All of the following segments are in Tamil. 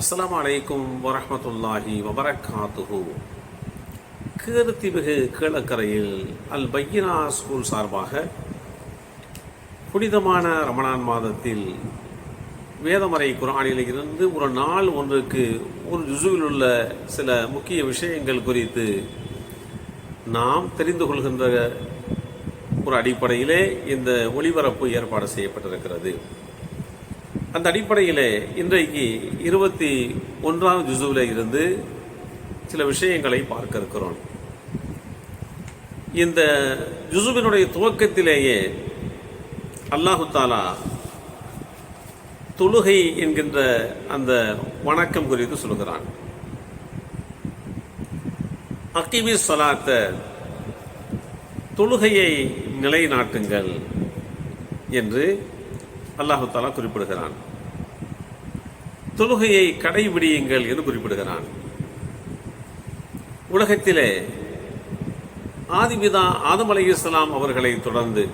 அஸ்லாம் வலைக்கும் வரமத்துல்லாஹி வபரகாத்துஹு கீர்த்திமிகு கீழக்கரையில் அல் பையினா ஸ்கூல் சார்பாக புனிதமான ரமணான் மாதத்தில் வேதமறை குரானில் இருந்து ஒரு நாள் ஒன்றுக்கு ஒரு ஜுசுவில் உள்ள சில முக்கிய விஷயங்கள் குறித்து நாம் தெரிந்து கொள்கின்ற ஒரு அடிப்படையிலே இந்த ஒளிபரப்பு ஏற்பாடு செய்யப்பட்டிருக்கிறது. அந்த அடிப்படையிலே இன்றைக்கு இருபத்தி ஒன்றாம் ஜுசுவில் இருந்து சில விஷயங்களை பார்க்க இருக்கிறோம். இந்த ஜுசுவினுடைய துவக்கத்திலேயே அல்லாஹு தாலா தொழுகை என்கின்ற அந்த வணக்கம் குறித்து சொல்கிறான். அக்கிமி சலாத்த தொழுகையை நிலைநாட்டுங்கள் என்று அல்லாஹு தாலா குறிப்பிடுகிறான். தொழுகையை கடைபிடியுங்கள் என்று குறிப்பிடுகிறான். உலகத்திலே ஆதிபிதா ஆதம் அலி இஸ்லாம் அவர்களை தொடர்ந்து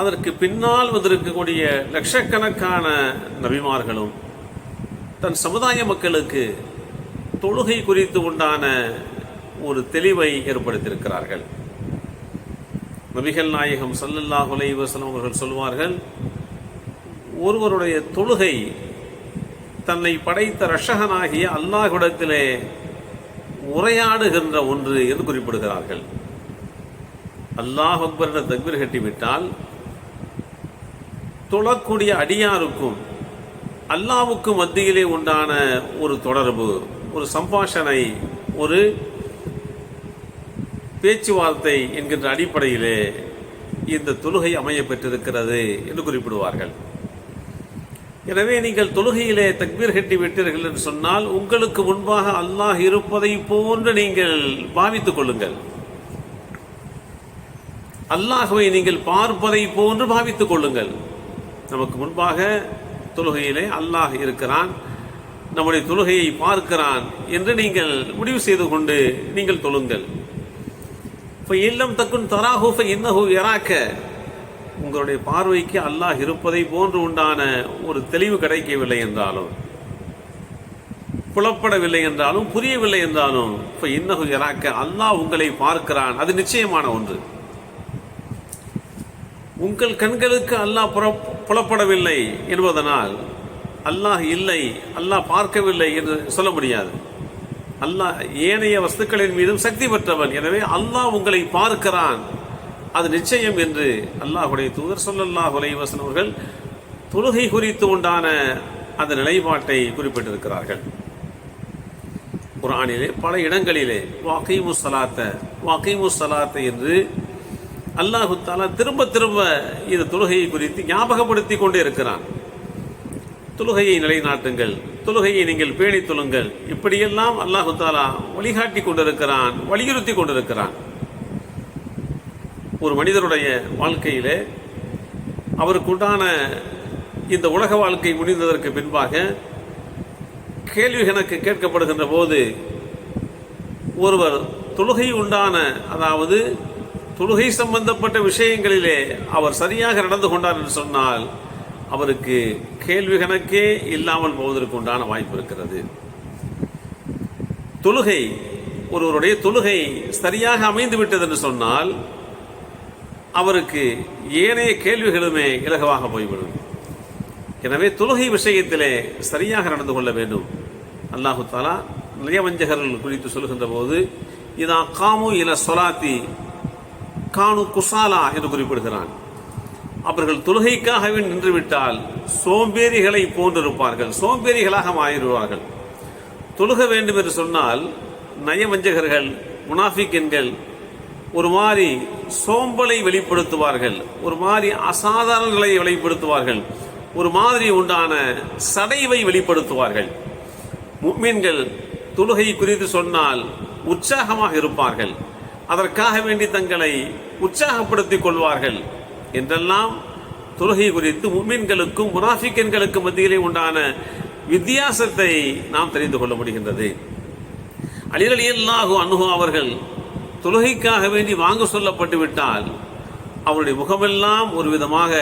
அதற்கு பின்னால் வந்திருக்கக்கூடிய லட்சக்கணக்கான நபிமார்களும் தன் சமுதாய மக்களுக்கு தொழுகை குறித்து உண்டான ஒரு தெளிவை ஏற்படுத்தியிருக்கிறார்கள். நபிகள் நாயகம் சல்லல்லா வசலம் அவர்கள் சொல்வார்கள் ஒருவருடைய தொழுகை தன்னை படைத்த ரஷகனாகிய அல்லாஹுடத்திலே உரையாடுகின்ற ஒன்று என்று குறிப்பிடுகிறார்கள். அல்லாஹ் அக்பர் தக்பீர் கட்டிவிட்டால் தொழக்கூடிய அடியாருக்கும் அல்லாவுக்கும் மத்தியிலே உண்டான ஒரு தொடர்பு ஒரு சம்பாஷனை ஒரு பேச்சுவார்த்தை என்கின்ற அடிப்படையிலே இந்த தொழுகை அமைய பெற்றிருக்கிறது என்று குறிப்பிடுவார்கள். எனவே நீங்கள் தொழுகையிலே தக்பீர் கட்டி விட்டீர்கள் என்று சொன்னால் உங்களுக்கு முன்பாக அல்லாஹ் இருப்பதை போன்று நீங்கள் பாவித்துக் கொள்ளுங்கள். அல்லாஹுவை நீங்கள் பார்ப்பதை போன்று பாவித்துக் கொள்ளுங்கள். நமக்கு முன்பாக தொழுகையிலே அல்லாஹ் இருக்கிறான் நம்முடைய தொழுகையை பார்க்கிறான் என்று நீங்கள் முடிவு செய்து கொண்டு நீங்கள் தொழுங்கள். இப்போ இல்லம் தக்குன் தராஹூஃப இன்னஹூ இராக்க உங்களுடைய பார்வைக்கு அல்லாஹ் இருப்பதை போன்று உண்டான ஒரு தெளிவு கிடைக்கவில்லை என்றாலும் புலப்படவில்லை என்றாலும் புரியவில்லை என்றாலும் இப்போ இன்னகு இராக்க அல்லாஹ் உங்களை பார்க்கிறான். அது நிச்சயமான ஒன்று. உங்கள் கண்களுக்கு அல்லாஹ் புலப்படவில்லை என்பதனால் அல்லாஹ் இல்லை அல்லாஹ் பார்க்கவில்லை என்று சொல்ல முடியாது. அல்லாஹ் ஏனைய வஸ்துக்களின் மீதும் சக்தி பெற்றவன். எனவே அல்லாஹ் உங்களை பார்க்கிறான். அது நிச்சயம் என்று அல்லாஹுடைய தூதர் சொல்லல்லாஹ் உலைவசன் அவர்கள் தொழுகை குறித்து உண்டான அந்த நிலைப்பாட்டை குறிப்பிட்டிருக்கிறார்கள். குரானிலே பல இடங்களிலே வாக்கை முசலாத்த வாக்கை முசலாத்த என்று அல்லாஹு தாலா திரும்ப திரும்ப இந்த தொழுகையை குறித்து ஞாபகப்படுத்தி கொண்டே இருக்கிறான். தொழுகையை நிலைநாட்டுங்கள். தொழுகையை நீங்கள் பேணி தொழுங்கள். இப்படியெல்லாம் அல்லாஹு தாலா வழிகாட்டி கொண்டிருக்கிறான் வலியுறுத்தி கொண்டிருக்கிறான். ஒரு மனிதருடைய வாழ்க்கையிலே அவருக்கு உண்டான இந்த உலக வாழ்க்கை முடிந்ததற்கு பின்பாக கேள்வி எனக்கு கேட்கப்படுகின்ற போது ஒருவர் தொழுகை உண்டான அதாவது தொழுகை சம்பந்தப்பட்ட விஷயங்களிலே அவர் சரியாக நடந்து கொண்டார் என்று சொன்னால் அவருக்கு கேள்வி கணக்கே இல்லாமல் போவதற்கு உண்டான வாய்ப்பு இருக்கிறது. தொழுகை ஒருவருடைய தொழுகை சரியாக அமைந்து விட்டது என்று சொன்னால் அவருக்கு ஏனைய கேள்விகளுமே இலகுவாக போய்விடும். எனவே தொழுகை விஷயத்திலே சரியாக நடந்து கொள்ள வேண்டும். அல்லாஹு தாலா நிலையவஞ்சகர்கள் குறித்து சொல்கின்ற போது இதா காமு இல சொலாத்தி கானு குசாலா என்று குறிப்பிடுகிறான். அவர்கள் தொழுகைக்காகவே நின்றுவிட்டால் சோம்பேறிகளை போன்றிருப்பார்கள் சோம்பேறிகளாக மாறிடுவார்கள் தொழுக வேண்டும் என்று சொன்னால் நயவஞ்சகர்கள் முனாஃபிக்கன்கள் ஒரு மாதிரி சோம்பலை வெளிப்படுத்துவார்கள் ஒரு மாதிரி அசாதாரண நிலையை வெளிப்படுத்துவார்கள் ஒரு மாதிரி உண்டான சடைவை வெளிப்படுத்துவார்கள். முக்மீன்கள் தொழுகை குறித்து சொன்னால் உற்சாகமாக இருப்பார்கள். அதற்காக வேண்டி தங்களை உற்சாகப்படுத்திக் கொள்வார்கள். என்றெல்லாம் தொழுகை குறித்து மும்மீன்களுக்கும் முனாஃபிக்கன்களுக்கும் மத்தியிலே உண்டான வித்தியாசத்தை நாம் தெரிந்து கொள்ள முடிகின்றது. அலிரலி அல்லாஹு அனுகு அவர்கள் தொழுகைக்காக வேண்டி வாங்க சொல்லப்பட்டு விட்டால் அவருடைய முகமெல்லாம் ஒரு விதமாக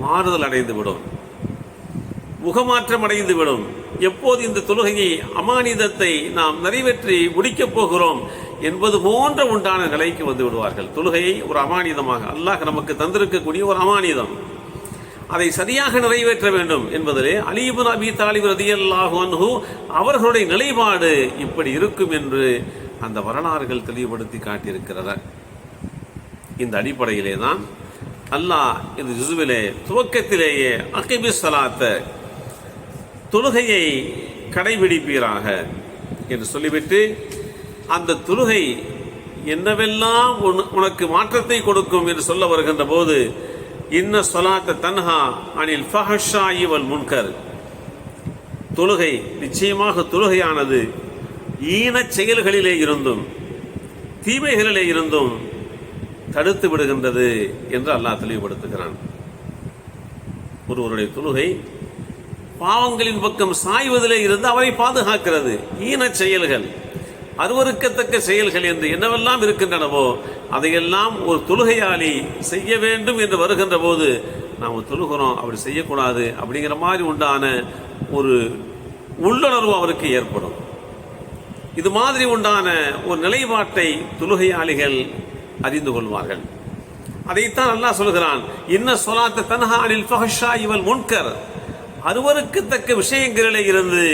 மாறுதல் அடைந்து விடும் முகமாற்றம் அடைந்து விடும் எப்போது இந்த தொழுகையை அமானிதத்தை நாம் நிறைவேற்றி முடிக்கப் போகிறோம் என்பது போன்ற உண்டான நிலைக்கு வந்து விடுவார்கள். தொழுகையை ஒரு அமானிதமாக அல்லாஹ் நமக்கு தந்திருக்கக்கூடிய ஒரு அமானிதம். அதை சரியாக நிறைவேற்ற வேண்டும் என்பதிலே அலிபுன் அபி தாலிப் ரதியல்லாஹு அவர்களுடைய நிலைப்பாடு இப்படி இருக்கும் என்று அந்த வரலாறுகள் தெளிவுபடுத்தி காட்டியிருக்கிறது இந்த அடிப்படையிலே தான் அல்லாஹ் இந்த ஜுசுவிலே துவக்கத்திலேயே அகிபி சலாத்த தொழுகையை கடைபிடிப்பீராக என்று சொல்லிவிட்டு அந்த தொழுகை என்னவெல்லாம் உனக்கு மாற்றத்தை கொடுக்கும் என்று சொல்ல வருகின்ற போது இன்ன சொலாத்த தன்ஹா அனில் ஃபஹஷா இவல் முன்கர். தொழுகை நிச்சயமாக தொழுகையானது ஈனச் செயல்களிலே இருந்தும் தீமைகளிலே இருந்தும் தடுத்து விடுகின்றது என்று அல்லாஹ் தெளிவுபடுத்துகிறான். ஒருவருடைய தொழுகை பாவங்களின் பக்கம் சாய்வதிலே இருந்து அவரை பாதுகாக்கிறது. ஈன செயல்கள். அருவறுக்கத்தக்க செயல்கள் என்று என்னவெல்லாம் இருக்கின்றனவோ அதையெல்லாம் ஒரு தொழுகையாளி செய்ய வேண்டும் என்று வருகின்ற போது நாம் தொழுகிறோம் அப்படி செய்யக்கூடாது அப்படிங்கிற மாதிரி உண்டான ஒரு உள்ளுணர்வு அவருக்கு ஏற்படும். இது மாதிரி உண்டான ஒரு நிலைப்பாட்டை தொழுகையாளிகள் அறிந்து கொள்வார்கள். அதைத்தான் அல்லாஹ் சொல்கிறான் இன்ன சொலாத்த தன்ஹா அனில் ஃபஹஷா இவல் முன்கர். அருவருக்கத்தக்க விஷயங்களிலே இருந்து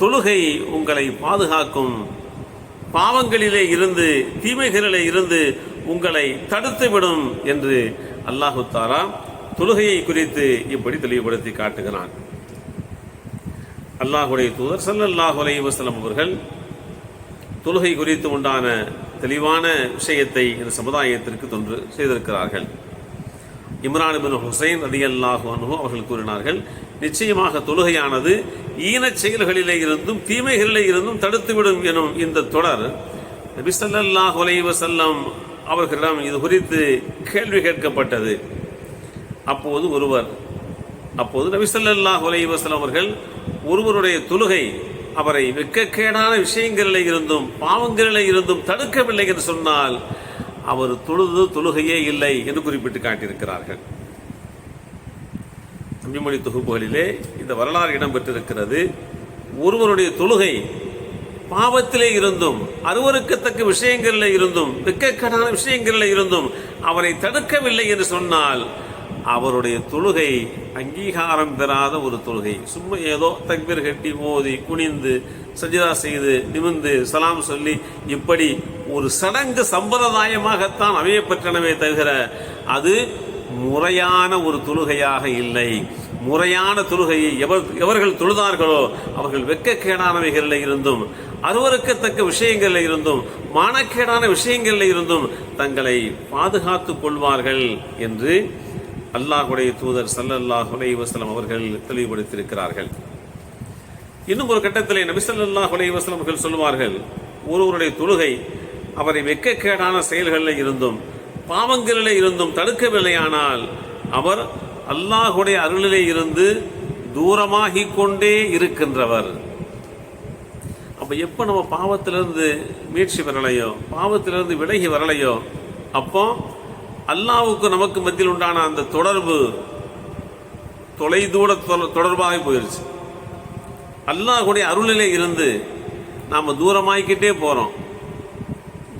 தொழுகை உங்களை பாதுகாக்கும். பாவங்களிலே இருந்து தீமைகளிலே இருந்து உங்களை தடுத்துவிடும் என்று அல்லாஹு தாலா தொழுகையை குறித்து இப்படி தெளிவுபடுத்தி காட்டுகிறான். அல்லாஹுடைய தூதர் சல்லாஹு அலி வசலம் அவர்கள் தொழுகை குறித்து உண்டான தெளிவான விஷயத்தை இந்த சமுதாயத்திற்கு தொன்று செய்திருக்கிறார்கள். இம்ரான் பின் ஹுசைன் அல்லாஹு அனுபவம் அவர்கள் கூறினார்கள் நிச்சயமாக தொழுகையானது ஈனச் செயல்களிலே இருந்தும் தீமைகளிலே இருந்தும் தடுத்துவிடும் எனும் இந்த தொடர். நபிசல்லாஹ் ஸல்லல்லாஹு அவர்களிடம் இது குறித்து கேள்வி கேட்கப்பட்டது. அப்போது ஒருவர் அப்போது நபிசல்லாஹ் ஸல்லல்லாஹு அவர்கள் ஒருவருடைய தொழுகை அவரை வெக்கக்கேடான விஷயங்களிலே இருந்தும் பாவங்களிலே இருந்தும் தடுக்கவில்லை என்று சொன்னால் அவர் தொழுது தொழுகையே இல்லை என்று குறிப்பிட்டு காட்டியிருக்கிறார்கள். தமிழ்மொழி தொகுப்புகளிலே இந்த வரலாறு இடம்பெற்றிருக்கிறது. ஒருவருடைய தொழுகை பாவத்திலே இருந்தும் அருவருக்கத்தக்க விஷயங்களில் இருந்தும் வெட்கக்கேடான விஷயங்களில் இருந்தும் அவரை தடுக்கவில்லை என்று சொன்னால் அவருடைய தொழுகை அங்கீகாரம் பெறாத ஒரு தொழுகை. சும்மா ஏதோ தக்பீர் கட்டி மோதி குனிந்து சஜிதா செய்து நிமிர்ந்து சலாம் சொல்லி இப்படி ஒரு சடங்கு சம்பிரதாயமாகத்தான் அமையப்பெற்றனவே தவிர அது முறையான ஒரு தொழுகையாக இல்லை. முறையான தொழுகையை எவர் எவர்கள் தொழுதார்களோ அவர்கள் வெக்கக்கேடானவைகளில் இருந்தும் அருவருக்கத்தக்க விஷயங்களில் இருந்தும் மானக்கேடான விஷயங்களில் இருந்தும் தங்களை பாதுகாத்துக் கொள்வார்கள் என்று அல்லாஹுடைய தூதர் ஸல்லல்லாஹு அலைஹி அவர்கள் தெளிவுபடுத்தியிருக்கிறார்கள். இன்னும் ஒரு கட்டத்திலே நபி ஸல்லல்லாஹு அலைஹி அவர்கள் சொல்வார்கள் ஒருவருடைய தொழுகை அவரை வெக்கக்கேடான செயல்களில் இருந்தும் பாவங்களிலே இருந்தும் தடுக்கவில்லையானால் அவர் அல்லாஹுடைய அருளிலே இருந்து தூரமாகிக் கொண்டே இருக்கின்றவர். அப்போ எப்போ நம்ம பாவத்திலிருந்து மீட்சி வரலையோ பாவத்திலிருந்து விலகி வரலையோ அப்போ அல்லாவுக்கு நமக்கு மத்தியில் உண்டான அந்த தொடர்பு தொலைதூர தொடர்பாக போயிருச்சு. அல்லாஹுடைய அருளிலே இருந்து நாம் தூரமாகிக்கிட்டே போகிறோம்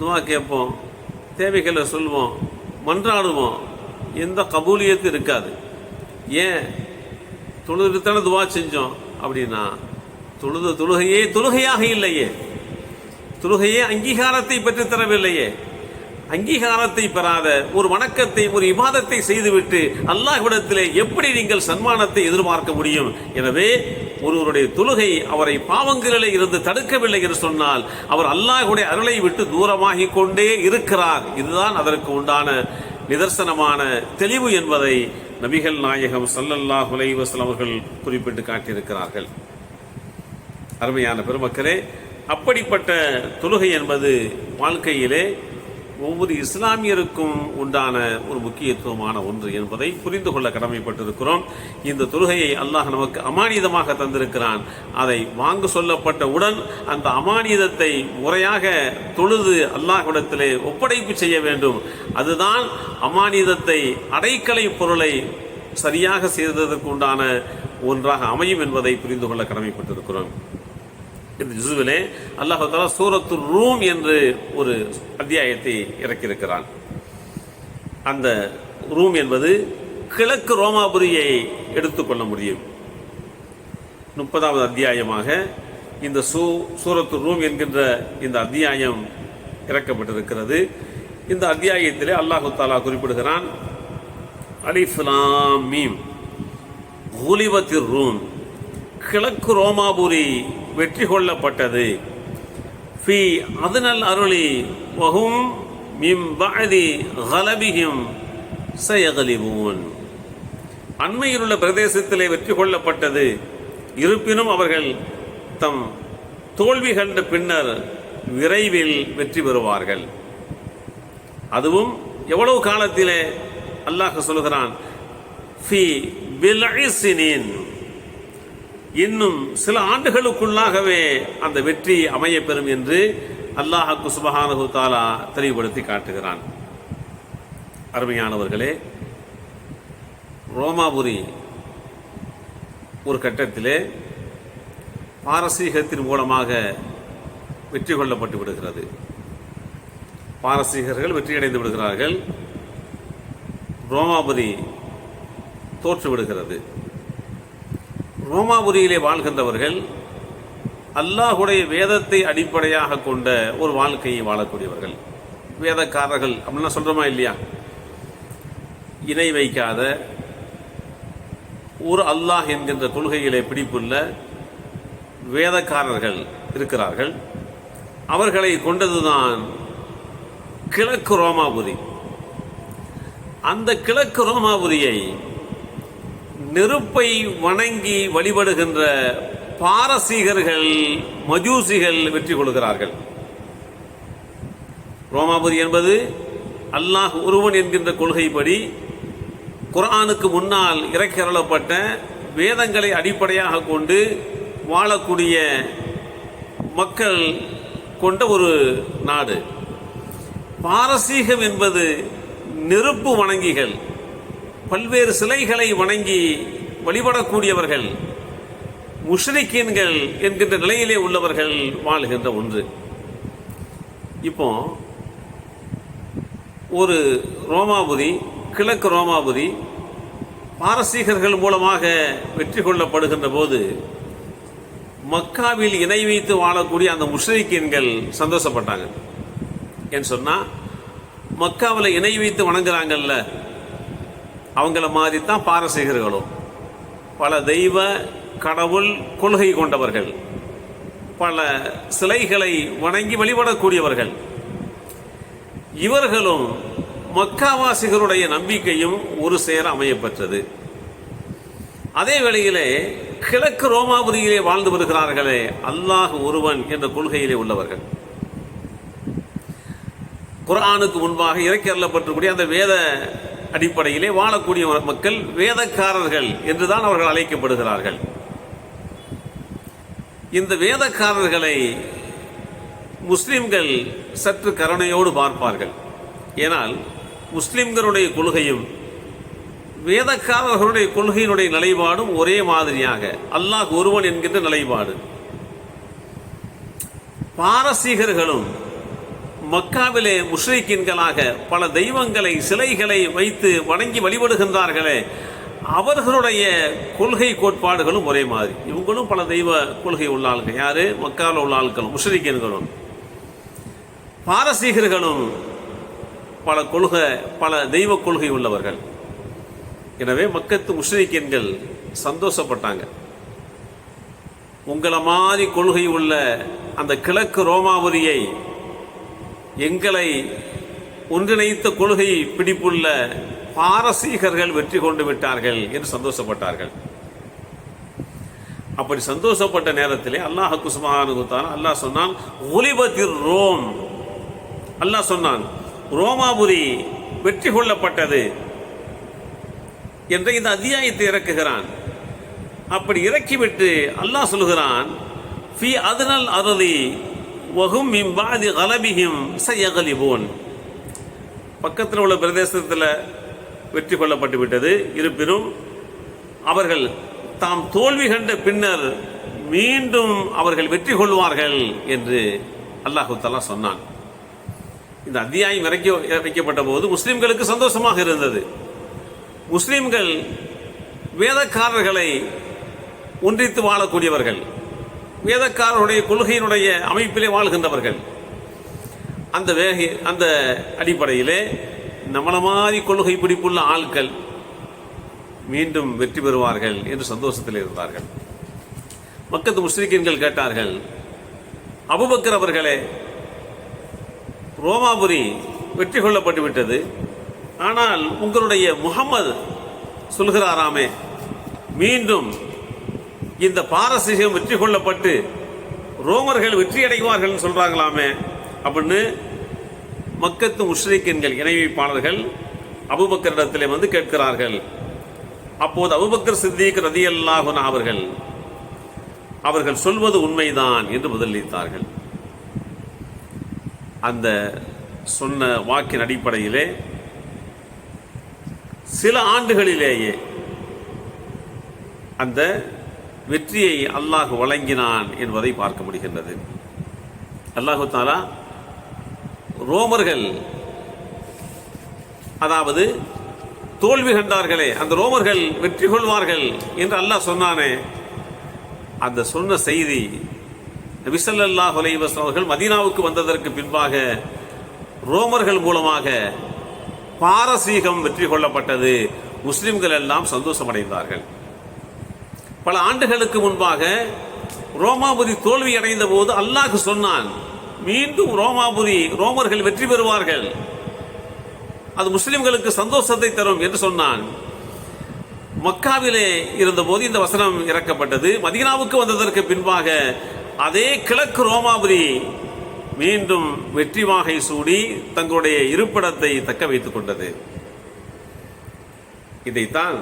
துவா கேட்போம் தேவைகளை சொல்வோம் மன்றாடுவோம். எந்த கபூலியத்தும் இருக்காது. ஏன்? தொழுதுத்தானே தானே துவா செஞ்சோம் அப்படின்னா தொழுத தொழுகையே தொழுகையாக இல்லையே. தொழுகையே அங்கீகாரத்தை பெற்றுத்தரவில்லையே. அங்கீகாரத்தை பெறாத ஒரு வணக்கத்தை ஒரு இமாதத்தை செய்துவிட்டு அல்லாஹ்விடத்திலே எப்படி நீங்கள் சன்மானத்தை எதிர்பார்க்க முடியும்? எனவே ஒருவருடைய தொழுகை அவரை பாவங்களிலே இருந்து தடுக்கவில்லை என்று சொன்னால் அவர் அல்லாஹுடைய அருளை விட்டு தூரமாகிக் கொண்டே இருக்கிறார். இதுதான் அதற்கு உண்டான நிதர்சனமான தெளிவு என்பதை நபிகள் நாயகம் ஸல்லல்லாஹு அலைஹி அவர்கள் குறிப்பிட்டு காட்டியிருக்கிறார்கள். அருமையான பெருமக்களே அப்படிப்பட்ட தொழுகை என்பது வாழ்க்கையிலே ஒவ்வொரு இஸ்லாமியருக்கும் உண்டான ஒரு முக்கியத்துவமான ஒன்று என்பதை புரிந்து கொள்ள கடமைப்பட்டிருக்கிறோம். இந்த தொழுகையை அல்லாஹ் நமக்கு அமானிதமாக தந்திருக்கிறான். அதை வாங்க சொல்லப்பட்டவுடன் அந்த அமானிதத்தை முறையாக தொழுது அல்லாஹ்விடத்திலே ஒப்படைப்பு செய்ய வேண்டும். அதுதான் அமானிதத்தை அடைக்கலை பொருளை சரியாக செய்ததற்கு உண்டான ஒன்றாக அமையும் என்பதை புரிந்து கொள்ள கடமைப்பட்டிருக்கிறோம். இந்த ஜுசுவிலே அல்லாஹு தாலா சூரத்து ரூம் என்று ஒரு அத்தியாயத்தை இறக்கியிருக்கிறான். அந்த ரூம் என்பது கிழக்கு ரோமாபுரியை எடுத்துக்கொள்ள முடியும். முப்பதாவது அத்தியாயமாக இந்த சூ சூரத்து ரூம் என்கின்ற இந்த அத்தியாயம் இறக்கப்பட்டிருக்கிறது. இந்த அத்தியாயத்திலே அல்லாஹு தாலா குறிப்பிடுகிறான் அலிஃப்லாம் மீம் குலிபத்திர் ரூம் கிழக்கு ரோமாபுரி வெற்றி கொள்ளப்பட்டது ஃபி அதனல் அருளி வஹும் மிம் பாதி கலபிஹிம் சயகலிபூன். அண்மையிலுள்ள பிரதேசத்திலே வெற்றி கொள்ளப்பட்டது இருப்பினும் அவர்கள் தம் தோல்வி கண்ட பின்னர் விரைவில் வெற்றி பெறுவார்கள். அதுவும் எவ்வளவு காலத்திலே? அல்லாஹ் சொல்கிறான் ஃபி பில்இஸ்னின் இன்னும் சில ஆண்டுகளுக்குள்ளாகவே அந்த வெற்றி அமையப்பெறும் என்று அல்லாஹாக்கு சுபஹானு தாலா தெளிவுபடுத்தி காட்டுகிறான். அருமையானவர்களே ரோமாபுரி ஒரு கட்டத்திலே பாரசீகத்தின் மூலமாக வெற்றி கொள்ளப்பட்டு விடுகிறது. பாரசீகர்கள் வெற்றியடைந்து விடுகிறார்கள். ரோமாபுரி தோற்று விடுகிறது ரோமாபுரியிலே வாழ்கின்றவர்கள் அல்லாஹுடைய வேதத்தை அடிப்படையாக கொண்ட ஒரு வாழ்க்கையை வாழக்கூடியவர்கள். வேதக்காரர்கள் அப்படின்னா சொல்றோமா இல்லையா? இணை வைக்காத ஒரு அல்லாஹ் என்கின்ற கொள்கைகளை பிடிப்புள்ள வேதக்காரர்கள் இருக்கிறார்கள். அவர்களை கொண்டதுதான் கிழக்கு ரோமாபுரி. அந்த கிழக்கு ரோமாபுரியை நெருப்பை வணங்கி வழிபடுகின்ற பாரசீகர்கள் மஜூசிகள் வெற்றி கொள்கிறார்கள். ரோமாபுரி என்பது அல்லாஹ் ஒருவன் என்கின்ற கொள்கைப்படி குரானுக்கு முன்னால் இறக்கிறளப்பட்ட வேதங்களை அடிப்படையாக கொண்டு வாழக்கூடிய மக்கள் கொண்ட ஒரு நாடு. பாரசீகம் என்பது நெருப்பு வணங்கிகள். பல்வேறு சிலைகளை வணங்கி வழிபடக்கூடியவர்கள் முஷ்ரிக்கீன்கள் என்கின்ற நிலையிலே உள்ளவர்கள் வாழ்கின்ற ஒன்று. இப்போ ஒரு ரோமாபுரி கிழக்கு ரோமாபுரி பாரசீகர்கள் மூலமாக வெற்றி கொள்ளப்படுகின்ற போது மக்காவில் இணை வைத்து வாழக்கூடிய அந்த முஷ்ரிக்கீன்கள் சந்தோஷப்பட்டாங்க. ஏன்னு சொன்னால் மக்காவில் இணை வைத்து வணங்குறாங்கல்ல அவங்கள மாதிரி தான் பாரசீகர்களும். பல தெய்வ கடவுள் கொள்கை கொண்டவர்கள். பல சிலைகளை வணங்கி வழிபடக்கூடியவர்கள். இவர்களும் மக்காவாசிகளுடைய நம்பிக்கையும் ஒரு சேர அமையப்பெற்றது. அதே வேளையிலே கிழக்கு ரோமாபுரியிலே வாழ்ந்து வருகிறார்களே அல்லாஹ் ஒருவன் என்ற கொள்கையிலே உள்ளவர்கள். குரானுக்கு முன்பாக இறக்கி அருளப்பட்டிருக்கூடிய அந்த வேத அடிப்படையிலே வாழக்கூடிய மக்கள் வேதக்காரர்கள் என்றுதான் அவர்கள் அழைக்கப்படுகிறார்கள். இந்த வேதக்காரர்களை முஸ்லிம்கள் சற்று கருணையோடு பார்ப்பார்கள். ஏனால் முஸ்லிம்களுடைய கொள்கையும் வேதக்காரர்களுடைய கொள்கையினுடைய நிலைப்பாடும் ஒரே மாதிரியாக அல்லாஹ் ஒருவன் என்கின்ற நிலைப்பாடு. பாரசீகர்களும் மக்காவிலே முஸ்ரீக்கின்களாக பல தெய்வங்களை சிலைகளை வைத்து வணங்கி வழிபடுகின்றார்களே அவர்களுடைய கொள்கை கோட்பாடுகளும் ஒரே மாதிரி. இவங்களும் பல தெய்வ கொள்கை உள்ள ஆளுங்க யாரு? மக்காவில் உள்ள ஆட்களும் முஸ்ரீக்கின்களும் பாரசீகர்களும் பல கொள்கை பல தெய்வ கொள்கை உள்ளவர்கள். எனவே மக்கத்து முஸ்ரீக்கின்கள் சந்தோஷப்பட்டாங்க. உங்களை மாதிரி கொள்கை உள்ள அந்த கிழக்கு ரோமாபுரியை எங்களை ஒன்றிணைத்த கொள்கை பிடிப்புள்ள பாரசீகர்கள் வெற்றி கொண்டு விட்டார்கள் என்று சந்தோஷப்பட்டார்கள். அப்படி சந்தோஷப்பட்ட நேரத்திலே அல்லாஹ் குஸ்மானுகுத்தான் அல்லாஹ் சொன்னான் ஒலிபதிர் ரோம். அல்லாஹ் சொன்னான் ரோமாபுரி வெற்றி கொள்ளப்பட்டது. என்ற இந்த அத்தியாயத்தை இறக்குகிறான். அப்படி இறக்கிவிட்டு அல்லாஹ் சொல்கிறான் ஃபி அதனல் அருதி வகும் மிம்பாதி கலபிஹிம் சயகலிபோன். பக்கத்தில் உள்ள பிரதேசத்தில் வெற்றி கொள்ளப்பட்டு விட்டது. இருப்பினும் அவர்கள் தாம் தோல்வி கண்ட பின்னர் மீண்டும் அவர்கள் வெற்றி கொள்வார்கள் என்று அல்லாஹு தலா சொன்னான். இந்த அத்தியாயம் இறக்கி இறக்கப்பட்ட போது முஸ்லீம்களுக்கு சந்தோஷமாக இருந்தது. முஸ்லீம்கள் வேதக்காரர்களை ஒன்றித்து வாழக்கூடியவர்கள். வேதக்காரருடைய கொள்கையினுடைய அமைப்பிலே வாழ்கின்றவர்கள். அந்த வேக அந்த அடிப்படையிலே நம்மள மாதிரி கொள்கை பிடிப்புள்ள ஆட்கள் மீண்டும் வெற்றி பெறுவார்கள் என்று சந்தோஷத்தில் இருந்தார்கள். மக்கத்து முஸ்லிக்கின்கள் கேட்டார்கள் அபுபக்கர் அவர்களே ரோமாபுரி வெற்றி கொள்ளப்பட்டு விட்டது. ஆனால் உங்களுடைய முகமது சொல்கிறாராமே மீண்டும் இந்த பாரசீகம் வெற்றி கொள்ளப்பட்டு ரோமர்கள் வெற்றி அடைவார்கள் சொல்றாங்களாமே அப்படின்னு மக்கத்து முஷ்ரிக்கின்கள் இணைவிப்பாளர்கள் அபுபக்கரிடத்திலே வந்து கேட்கிறார்கள். அப்போது அபுபக்கர் சித்திக் ரதியல்லாஹுன் அவர்கள் அவர்கள் சொல்வது உண்மைதான் என்று பதிலளித்தார்கள். அந்த சொன்ன வாக்கின் அடிப்படையிலே சில ஆண்டுகளிலேயே அந்த வெற்றியை அல்லாஹ் வழங்கினான் என்பதை பார்க்க முடிகின்றது. அல்லாஹு தாலா ரோமர்கள் அதாவது தோல்வி கண்டார்களே அந்த ரோமர்கள் வெற்றி கொள்வார்கள் என்று அல்லாஹ் சொன்னானே. அந்த சொன்ன செய்தி நபிசல்லாஹ் அலைவஸ் அவர்கள் மதீனாவுக்கு வந்ததற்கு பின்பாக ரோமர்கள் மூலமாக பாரசீகம் வெற்றி கொள்ளப்பட்டது. முஸ்லிம்கள் எல்லாம் சந்தோஷமடைந்தார்கள். பல ஆண்டுகளுக்கு முன்பாக ரோமாபுரி தோல்வி அடைந்த போது அல்லாஹ் சொன்னான் மீண்டும் ரோமாபுரி ரோமர்கள் வெற்றி பெறுவார்கள். அது முஸ்லிம்களுக்கு சந்தோஷத்தை தரும் என்று சொன்னான். மக்காவிலே இருந்தபோது இந்த வசனம் இறக்கப்பட்டது. மதீனாவுக்கு வந்ததற்கு பின்பாக அதே கிழக்கு ரோமாபுரி மீண்டும் வெற்றி வாகை சூடி தங்களுடைய இருப்பிடத்தை தக்க வைத்துக் கொண்டது. இதைத்தான்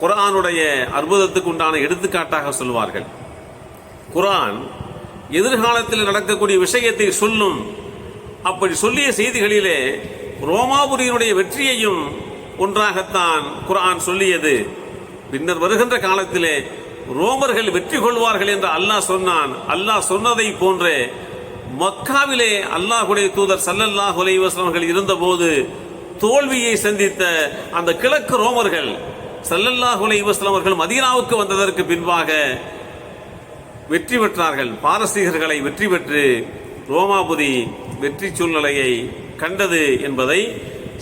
குரானுடைய அற்புதத்துக்கு உண்டான எடுத்துக்காட்டாக சொல்வார்கள். குரான் எதிர்காலத்தில் நடக்கக்கூடிய விஷயத்தை சொல்லும். அப்படி சொல்லிய செய்திகளிலே ரோமாபுரியினுடைய வெற்றியையும் ஒன்றாகத்தான் குரான் சொல்லியது. பின்னர் வருகின்ற காலத்திலே ரோமர்கள் வெற்றி கொள்வார்கள் என்று அல்லாஹ் சொன்னான். அல்லாஹ் சொன்னதை போன்றே மக்காவிலே அல்லாஹுடைய தூதர் சல்லல்லாஹ் அலைவாஸ்லவர்கள் இருந்தபோது தோல்வியை சந்தித்த அந்த கிழக்கு ரோமர்கள் சல்லல்லாஹுலை இவஸ்லாம் அவர்கள் மதீனாவுக்கு வந்ததற்கு பின்பாக வெற்றி பெற்றார்கள். பாரசீகர்களை வெற்றி பெற்று ரோமாபுரி வெற்றி சூழ்நிலையை கண்டது என்பதை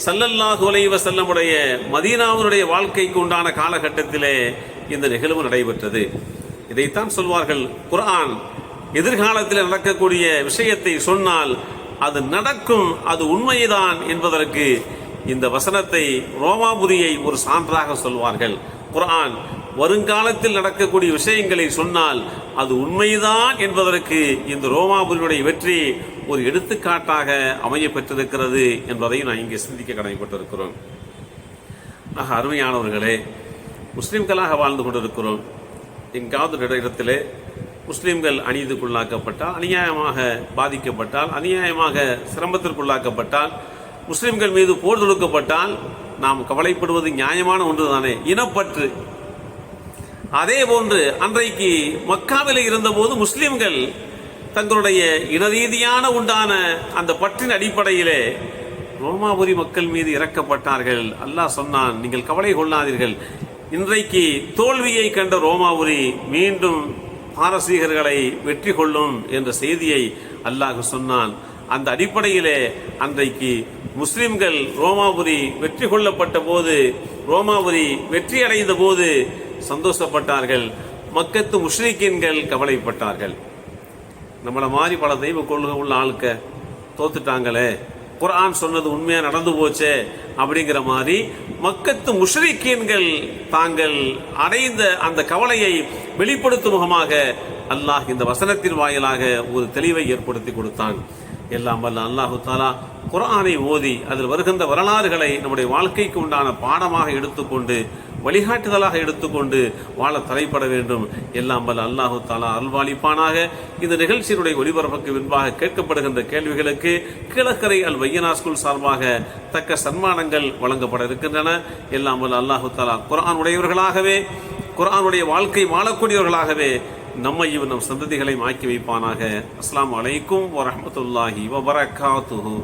சல்லல்லாஹு அலைவ செல்லமுடைய மதீனாவினுடைய வாழ்க்கைக்கு உண்டான காலகட்டத்திலே இந்த நிகழ்வு நடைபெற்றது. இதைத்தான் சொல்வார்கள். குரான் எதிர்காலத்தில் நடக்கக்கூடிய விஷயத்தை சொன்னால் அது நடக்கும் அது உண்மைதான் என்பதற்கு இந்த வசனத்தை ரோமாபுரியை ஒரு சான்றாக சொல்வார்கள். குரான் வருங்காலத்தில் நடக்கக்கூடிய விஷயங்களை சொன்னால் அது உண்மைதான் என்பதற்கு இந்த ரோமாபுரியுடைய வெற்றி ஒரு எடுத்துக்காட்டாக அமைய பெற்றிருக்கிறது என்பதையும் நான் இங்கே சிந்திக்க கடமைப்பட்டிருக்கிறோம். ஆக அருமையானவர்களே முஸ்லீம்களாக வாழ்ந்து கொண்டிருக்கிறோம். எங்காவது ஒரு இடத்திலே முஸ்லீம்கள் அநீதிக்குள்ளாக்கப்பட்டால் அநியாயமாக பாதிக்கப்பட்டால் அநியாயமாக சிரமத்திற்குள்ளாக்கப்பட்டால் முஸ்லிம்கள் மீது போர் தொடுக்கப்பட்டால் நாம் கவலைப்படுவது நியாயமான ஒன்றுதானே? இனப்பற்று. அதே போன்று அன்றைக்கு மக்காவில் இருந்தபோது முஸ்லிம்கள் தங்களுடைய இனரீதியான உண்டான அந்த பற்றின் அடிப்படையிலே ரோமாபுரி மக்கள் மீது இறக்கப்பட்டார்கள். அல்லாஹ் சொன்னான் நீங்கள் கவலை கொள்ளாதீர்கள். இன்றைக்கு தோல்வியை கண்ட ரோமாபுரி மீண்டும் பாரசீகர்களை வெற்றி கொள்ளும் என்ற செய்தியை அல்லாஹ் சொன்னான். அந்த அடிப்படையிலே அன்றைக்கு முஸ்லிம்கள் ரோமாபுரி வெற்றி கொள்ளப்பட்ட போது ரோமாபுரி வெற்றி அடைந்த போது சந்தோஷப்பட்டார்கள். மக்கத்து முஸ்லிக்கின்கள் கவலைப்பட்டார்கள். நம்மளை மாதிரி பல தெய்வ கொள்கை உள்ள ஆளுக்க தோத்துட்டாங்களே. குரான் சொன்னது உண்மையாக நடந்து போச்சே அப்படிங்கிற மாதிரி மக்கத்து முஷ்ரிக்கீன்கள் தாங்கள் அடைந்த அந்த கவலையை வெளிப்படுத்தும் முகமாக அல்லாஹ் இந்த வசனத்தின் வாயிலாக ஒரு தெளிவை ஏற்படுத்தி கொடுத்தான். எல்லாம் வல்ல அல்லாஹு தாலா குரானை ஓதி அதில் வருகின்ற வரலாறுகளை நம்முடைய வாழ்க்கைக்கு உண்டான பாடமாக எடுத்துக்கொண்டு வழிகாட்டுதலாக எடுத்துக்கொண்டு வாழ தலைப்பட வேண்டும். எல்லாம் வல்ல அல்லாஹு தாலா அல்வாளிப்பானாக இந்த நிகழ்ச்சியினுடைய ஒளிபரப்புக்கு பின்பாக கேட்கப்படுகின்ற கேள்விகளுக்கு கிழக்கரை அல் வையனா ஸ்கூல் சார்பாக தக்க சன்மானங்கள் வழங்கப்பட இருக்கின்றன. எல்லாம் வல்ல அல்லாஹு தாலா குரான் உடையவர்களாகவே குர்ஆனுடைய வாழ்க்கை வாழக்கூடியவர்களாகவே நம்மையும் நம் சந்ததிகளையும் ஆக்கி வைப்பானாக. அஸ்லாம் அலைக்கும் வரமத்துல்லாஹி வபரகாத்துஹு